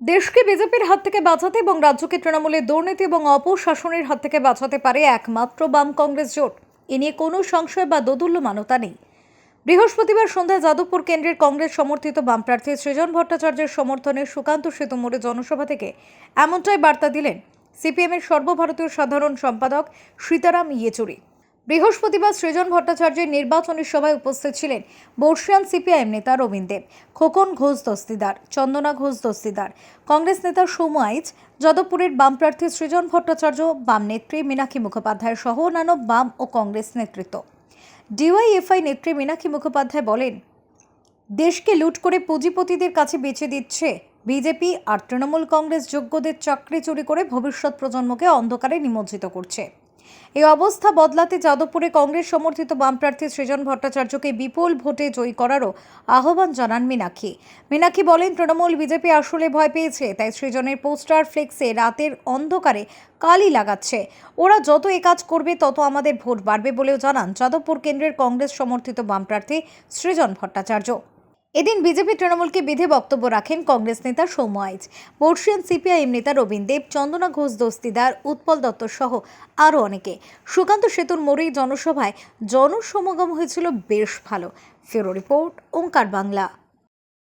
দেশকে বিজেপির হাত থেকে বাঁচাতে এবং রাজ্যকে তৃণমূলের দুর্নীতি এবং অপশাসনের হাত থেকে বাঁচাতে পারে একমাত্র বাম কংগ্রেস জোট। এ নিয়ে কোনো সংশয় বা দোদুল্য মানতা নেই। বৃহস্পতিবার সন্ধ্যায় যাদবপুর কেন্দ্রের কংগ্রেস সমর্থিত বাম প্রার্থী সৃজন ভট্টাচার্যের সমর্থনে সুকান্ত সেতু মোড়ে জনসভা থেকে এমনটাই বার্তা দিলেন সিপিএমের সর্বভারতীয় সাধারণ সম্পাদক সীতারাম ইয়েচুরি। বৃহস্পতিবার সৃজন ভট্টাচার্যের নির্বাচনী সভায় উপস্থিত ছিলেন বর্ষিয়ান সিপিআইএম নেতা রবীন দেব, খোকন ঘোষ দস্তিদার, চন্দনা ঘোষ দস্তিদার, কংগ্রেস নেতা সৌম্য আইচ, যাদবপুরের বাম প্রার্থী সৃজন ভট্টাচার্য, বাম নেত্রী মীনাক্ষী মুখোপাধ্যায় সহ অন্যান্য বাম ও কংগ্রেস নেতৃত্ব। ডিওয়াইএফআই নেত্রী মীনাক্ষী মুখোপাধ্যায় বলেন, দেশকে লুট করে পুঁজিপতিদের কাছে বেচে দিচ্ছে বিজেপি আর তৃণমূল কংগ্রেস যোগ্যদের চাকরি চুরি করে ভবিষ্যৎ প্রজন্মকে অন্ধকারে নিমজ্জিত করছে। এই অবস্থা বদলাতে যাদবপুরে কংগ্রেস সমর্থিত বাম প্রার্থী সৃজন ভট্টাচার্যকে বিপুল ভোটে জয়ী করারও আহ্বান জানান মীনাক্ষী। মীনাক্ষী বলেন, তৃণমূল বিজেপি আসলে ভয় পেয়েছে, তাই সৃজনের পোস্টার ফ্লেক্সে রাতের অন্ধকারে কালি লাগাচ্ছে। ওরা যত এ কাজ করবে, তত আমাদের ভোট বাড়বে বলেও জানান যাদবপুর কেন্দ্রের কংগ্রেস সমর্থিত বাম প্রার্থী সৃজন ভট্টাচার্য। এদিন বিজেপি তৃণমূলকে বিধে বক্তব্য রাখেন কংগ্রেস নেতা সৌম্য আইচ। বর্ষিয়ান সিপিআইএম নেতা রবীন দেব চন্দনা ঘোষ দস্তিদার, উৎপল দত্ত সহ আরও অনেকে। সুকান্ত সেতুর মোড়েই জনসভায় জনসমাগম হয়েছিল বেশ ভালো। ফেরো রিপোর্ট, ওঙ্কার বাংলা।